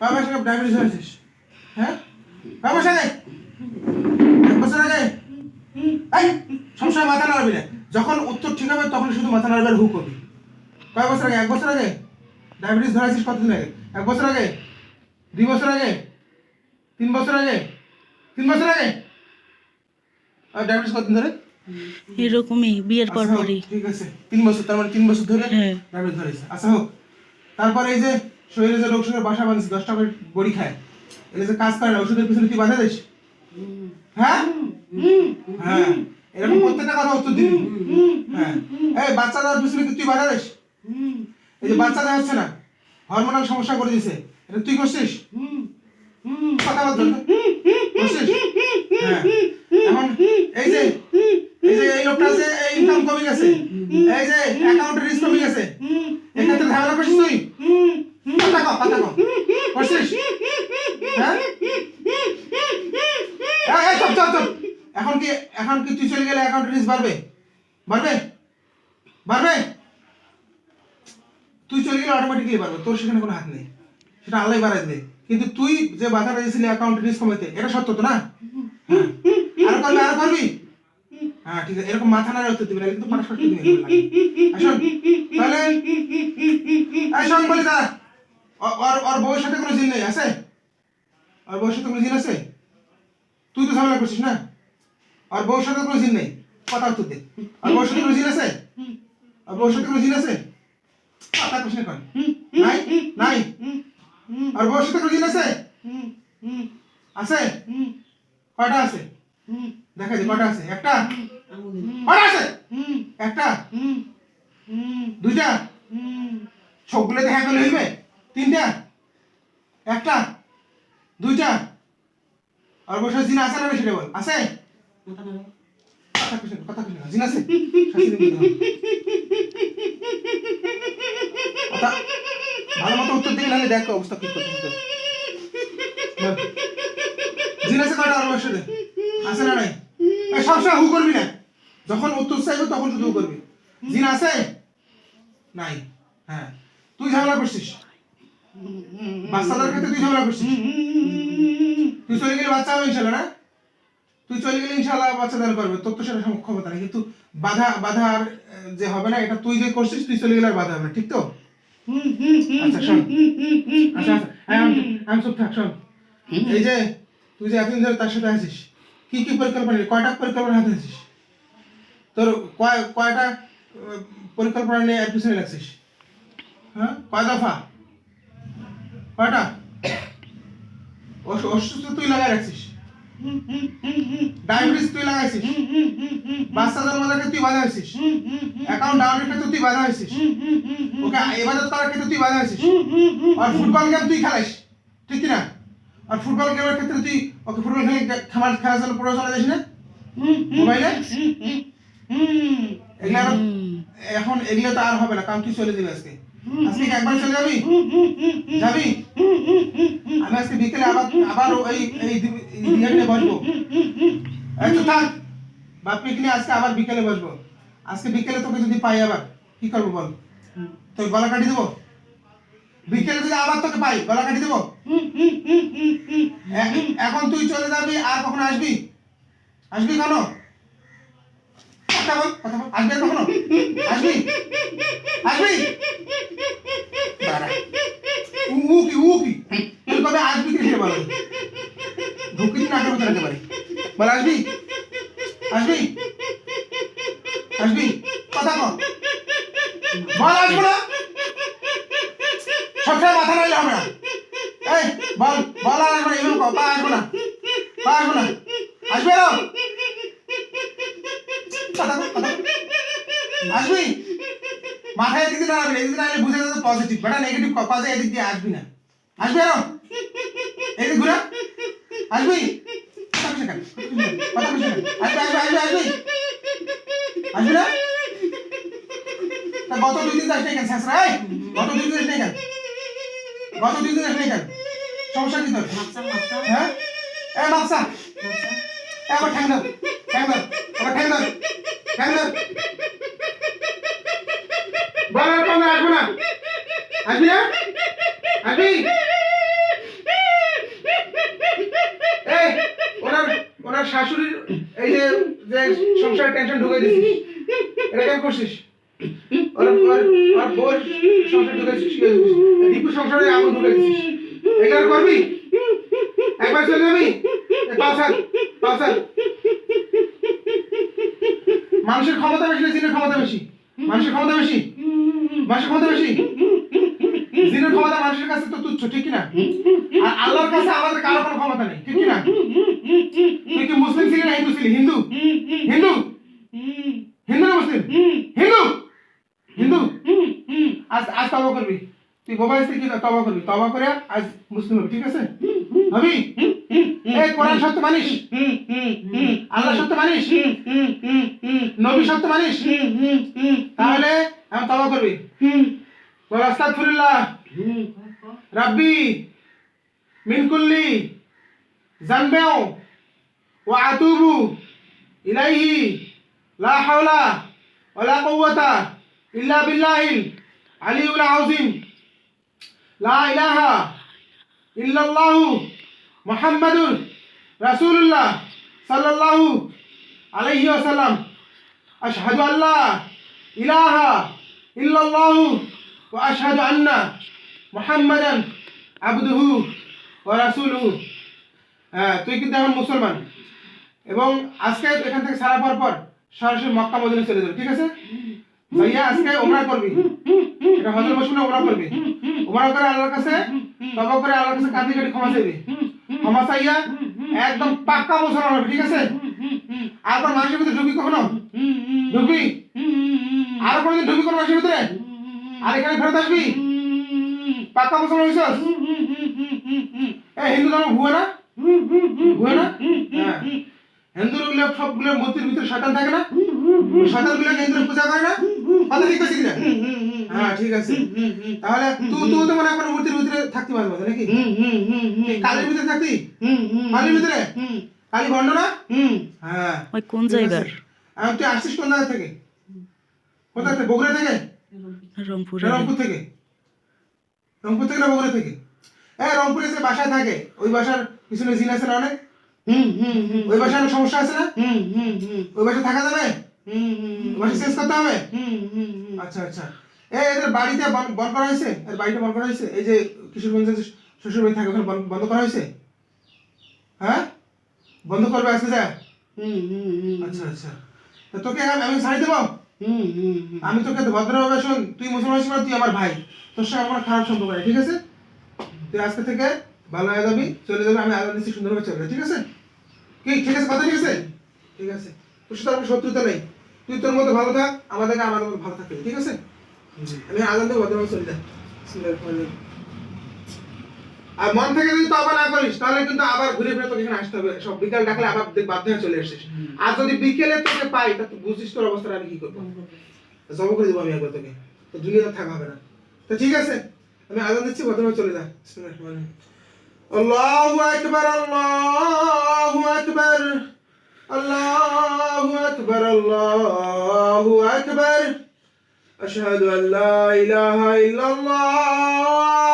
মাস আগে ডায়াবেটিস হয়েছিস হ্যাঁ? মাস আগে এক বছর আগে এই সবসময় মাথা নাড়বি না। যখন উত্তর ঠিক হবে তখন শুধু মাথা নাড়বে আর হু করবি। কয় বছর আগে? এক বছর আগে? ডায়াবেটিস ধরেছিস কতদিন আগে? এক বছর আগে? দুই বছর আগে? তিন বছর আগে? তিন বছর আগে? আর ডায়াবেটিস কতদিন ধরে? এরকমই বিয়ের পর আচ্ছা, পরই ঠিক আছে। তিন বছর তার মানে তিন বছর ধরে হ্যাঁ। ডায়াবেটিস ধরেছে। আচ্ছা হোক। তারপরে এই যে শরীরে যে রোগ বাসা বাঁধছে, দশটা করে বড়ি খায় এগুলো যে কাজ করে না, ওষুধের পিছনে তুই বাধা দিস হ্যাঁ? হ্যাঁ। এরকম প্রত্যেকটা কথা উত্তর দিবি। হ্যাঁ। এই বাচ্চা দেওয়ার পিছনে তুই বাধা দিস এই যে বাচ্চা দেওয়া হচ্ছে না হরমোনাল সমস্যা করে দিছে এটা তুই করছিস? কথা বলতো করছিস? হ্যাঁ। এখন এই যে এই যে এই লোকটা আছে, এই ইনকাম কমে গেছে। এই যে অ্যাকাউন্টের রিস্ক কমে গেছে। এক্ষেত্রে ঝামেলা করছিস তুই কথা কও কথা কও করছিস হ্যাঁ এই, এই, চুপ, চুপ, চুপ। এখন কি এখন কি তুই চলে গেলে অ্যাকাউন্টের রিস্ক বাড়বে? বাড়বে? বাড়বে? তুই চলে গেলে অটোমেটিকলি বাড়বে। তোর সেখানে কোনো হাত নেই। সেটা আল্লাহ বাড়াই দেবে কিন্তু তুই যে বাধা দিয়েছিলি অ্যাকাউন্ট রিস্ক কমাইতে এটা সত্য তো না? হ্যাঁ। আরও আরও হ্যাঁ ঠিক আছে। এরকম মাথা দিবি না, কিন্তু মানুষ দিবি আসুন ওর বউয়ের সাথে কোনো জিন নেই, আছে? বউয়ের সাথে কোনো জিন আছে? তুই তো ঝামেলা করছিস না? আর বউর সাথে কোনো জিন নেই। কথা উত্তর দে। আর বউর সাথে কোনো জিন আছে? আর বউর সাথে কোনো জিন আছে? কথা কোশ্চেন কর। নাই? নাই? আর বউর সাথে কোনো জিন আছে? আছে? কয়টা আছে? দেখা যায় কয়টা আছে? একটা? কয়টা আছে? একটা? দুইটা? সবগুলো দেখা গেলে হইবে? তিনটা? একটা? দুইটা? আর বসে জিন আছে না সেটা বল। আছে? মতো উত্তর অবস্থা আছে না নাই হু করবি যখন উত্তর চাইবে তখন শুধু করবি জিন আছে নাই হ্যাঁ তুই ঝামেলা করছিস বাচ্চাদের ক্ষেত্রে তুই ঝামেলা করছিস তুই চলে গেলে বাচ্চা ইনশাল্লাহ, না? তুই চলে গেলে ইনশাল্লাহ বাচ্চা দান করবে তোর তো সেটা ক্ষমতা নেই। কিন্তু বাধা বাধা আর যে হবে না এটা তুই যে করছিস তুই চলে গেলে আর বাধা হবে না ঠিক তো? আচ্ছা শোন। আচ্ছা আমি চুপ থাক শোন। এই যে তুই যে এতদিন ধরে তার সাথে আছিস কি কি পরিকল্পনা? কয়টা পরিকল্পনা হাতে আছিস? তোর কয় কয়টা পরিকল্পনা নিয়ে এর পিছনে লাগছিস? হ্যাঁ? কয় দফা? কয়টা? অসু- অসুস্থ তুই লাগাই রাখছিস? ডায়াবেটিস তুই লাগাইছিস? বাচ্চা জন্মানোর ক্ষেত্রে তুই বাধা হয়েছিস অ্যাকাউন্ট ডাউনের ক্ষেত্রে তুই বাধা হয়েছিস ওকে, ইবাদত করার ক্ষেত্রে তুই বাধা হয়েছিস আর ফুটবল গেম তুই খেলাইস? ঠিক না আর ফুটবল গেমের ক্ষেত্রে তুই, ওকে, ফুটবল খেলে খেলার খেলার জন্য প্রয়োজন দিস না? মোবাইলে? এগুলো এখন এগুলো তো আর হবে না, কারণ তুই চলে যাবি আজকে। আজকে একবার চলে যাবি? যাবি? আমি আজকে বিকেলে আবার আবার ওই এই নিয়ে বসবো। তো থাক। বাপকে নিয়ে আজকে আবার বিকেলে বসবো। আজকে বিকেলে তোকে যদি পাই আবার, কি করব বল? তোর গলা কাটি দেবো? বিকেলে যদি আবার তোকে পাই, গলা কাটি দেবো? এখন তুই চলে যাবি আর কখনো আসবি? আসবি কেন আসবি কখনো? আসবি? আসবি? উ কি উ কি তুই কবে আসবি কি সে বলো? ঢুকি না করতে রাখতে পারি বল আসবি? আসবি? আসবি? কথা কর বল আসব না। সবসময় মাথা নাড়লে হবে না। এই বল বল আর আসব না এভাবে কর, বা আসব না। বা আসব না। আসবে না কথা কথা আসবি? এদিকে দাঁড়াবি না, এদিকে দাঁড়ালে বুঝে যাবে পজিটিভ বেটা নেগেটিভ কজে এদিক দিয়ে আসবি না। আসবি আর এদিক ঘুরে। আসবি? কথা? কথা কইছে আসবি আসবি আসবি আসবি? আসবি না? তা গত দুই দিন যাস নাই কেন এই গত দুই দিন যাস নাই কেন? গত দুই দিন যাস নাই কেন? সমস্যা কি তোর? হ্যাঁ? এ মাপসা। এ আবার ঠ্যাং ধর। ঠ্যাং ধর। আবার ঠ্যাং ধর। বলার পর আসব না। আসবি না আসবি? এই, ওনার ওনার শাশুড়ির এই যে যে সংসার টেনশন ঢুকে দিছিস এটা কেন করছিস? ওর ওর ওর বউর সংসার সংসারে আগুন ঢুকে দিছিস এগুলো করবি? একবার চলে যাবি? পাঁচাল পাঁচাল মানুষের ক্ষমতা বেশি না জিনের ক্ষমতা বেশি। মানুষের ক্ষমতা বেশি। মানুষের ক্ষমতা বেশি। জিনের ক্ষমতা মানুষের কাছে তো তুচ্ছ, ঠিক না আর আল্লাহর কাছে আমাদের কারও কোনো ক্ষমতা নেই, ঠিক কি না তুই কি মুসলিম ছিলি না হিন্দু ছিলি? হিন্দু? হিন্দু? হিন্দু না মুসলিম? হিন্দু? হিন্দু? আজ আজ তবা করবি। তুই মোবাইল থেকে তবা করবি। তবা করে আজ মুসলিম হবি, ঠিক আছে? হবি? এই কোরআন সত্য মানিস? আল্লাহ সত্য মানিস? নবী সত্য মানিস তাহলে আমি তবা করবি বল আস্তাগফিরুল্লাহ রাব্বি মিন কুল্লি জানবেও, ওয়া আতুবু ইলাইহি, লা হাওলা ওয়ালা কুওয়াতা ইল্লা বিল্লাহিল আলিউল আযীম। লা ইলাহা ইল্লাল্লাহু মুহাম্মাদুর রাসূলুল্লাহ সাল্লাল্লাহু আলাইহি ওয়াসাল্লাম। আশহাদু আল্লা ইলাহা ইল্লাল্লাহু আশহাদু আন্না মুহাম্মাদান আবদুহু রাসূলুহু। হ্যাঁ তুই কিন্তু এখন মুসলমান। এবং আজকে এখান থেকে সারা পর পর সরাসরি মক্কা মদিনা চলে যাবে, ঠিক আছে? ভাইয়া, আজকে ওমরা করবি। এটা হজর না ওমরা করবি। ওমরা করে আল্লাহর কাছে তবা করে আল্লাহর কাছে কাঁদি কাটি ক্ষমা চাইবি। ক্ষমা চাইয়া একদম পাক্কা মুসলমান হবে, ঠিক আছে? আর কোন মানুষের ভিতরে ঢুকবি কখনো? ঢুকবি? আর কোনোদিন ঢুকবি কোন মানুষের ভিতরে? আর এখানে ফেরত আসবি? পাক্কা মুসলমান হয়েছিস এ হিন্দু ধর্ম ভুয়া না? ভুয়া না? হ্যাঁ। হিন্দু গুলো সবগুলো মূর্তির ভিতরে শয়তান থাকে না? শয়তানগুলো হিন্দুর পূজা করে না? কথা ঠিক আছে কিনা? হ্যাঁ ঠিক আছে। তাহলে তুই তুই তো মনে কোনো মূর্তির ভিতরে থাকতে পারবি নাকি? কালীর ভিতরে থাকতি? কালীর ভিতরে? কালী ভণ্ড না? হ্যাঁ ওই কোন। জায়গার? আর তুই আসছিস কোন জায়গা থেকে? কোথা থেকে? বগুড়া থেকে? রংপুরে রংপুর থেকে? রংপুর থেকে না বগুড়া থেকে? হ্যাঁ রংপুরে যে বাসায় থাকে। ওই বাসার পিছনে জিন আছে না অনেক? ওই বাসায় সমস্যা আছে না? ওই বাসায় থাকা যাবে? ওই বাসায় চেঞ্জ করতে হবে? আচ্ছা আচ্ছা। এই এদের বাড়িতে বন বন করা হয়েছে? এর বাড়িটা বন করা হয়েছে? এই যে কিশোরগঞ্জে শ্বশুর বাড়ি থাকে ওখানে বন- বন্ধ করা হয়েছে? হ্যাঁ? বন্ধ করবে আজকে যা? আচ্ছা আচ্ছা। তা তোকে আমি ছাড়ি দেবো? আমি তোকে ভদ্রভাবে শোন তুই মুসলমান হিসেবে তুই আমার ভাই। তোর সঙ্গে আমার খারাপ সম্পর্ক নেই ঠিক আছে? তুই আজকে থেকে ভালো হয়ে যাবি চলে যাবি আমি আলাদা দিচ্ছি সুন্দরভাবে চলে ঠিক আছে? কি ঠিক আছে কথা ঠিক আছে? ঠিক আছে। তোর সাথে আমার শত্রুতা নেই। তুই তোর মতো ভালো থাক আমাদেরকে আমাদের মতো ভালো থাকবে ঠিক আছে? আমি আলাদা ভদ্রভাবে চলে যাই। রহিম। আর মন থেকে যদি আবার না করিস, তাহলে কিন্তু আবার ঘুরে ফিরে তোকে এখানে আসতে হবে। সব বিকাল ডাকলে আবার বাধ্য হয়ে চলে আসছিস আর যদি বিকেলে তোকে পাই, তা তুই বুঝিস তোর অবস্থাটা আমি কি করব। জব করে দেবো আমি একবার তোকে। তো দুনিয়াতে থাকা হবে না। তো ঠিক আছে, আমি আজান দিচ্ছি, ভদ্রভাবে চলে যা। আল্লাহু আকবার আল্লাহু আকবার আল্লাহু আকবার আল্লাহু আকবার। আশহাদু আন লা ইলাহা ইল্লাল্লাহ।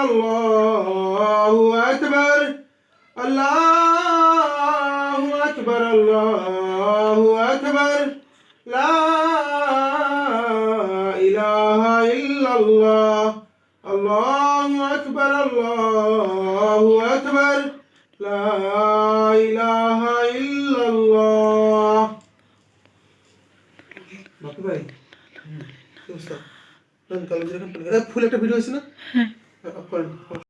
الله أكبر الله أكبر الله أكبر لا إله إلا الله الله أكبر الله أكبر لا إله إلا الله বাপু ভাই কি অবস্থা? ফুল একটা ভিডিও হয়েছে না করেন Apa bos?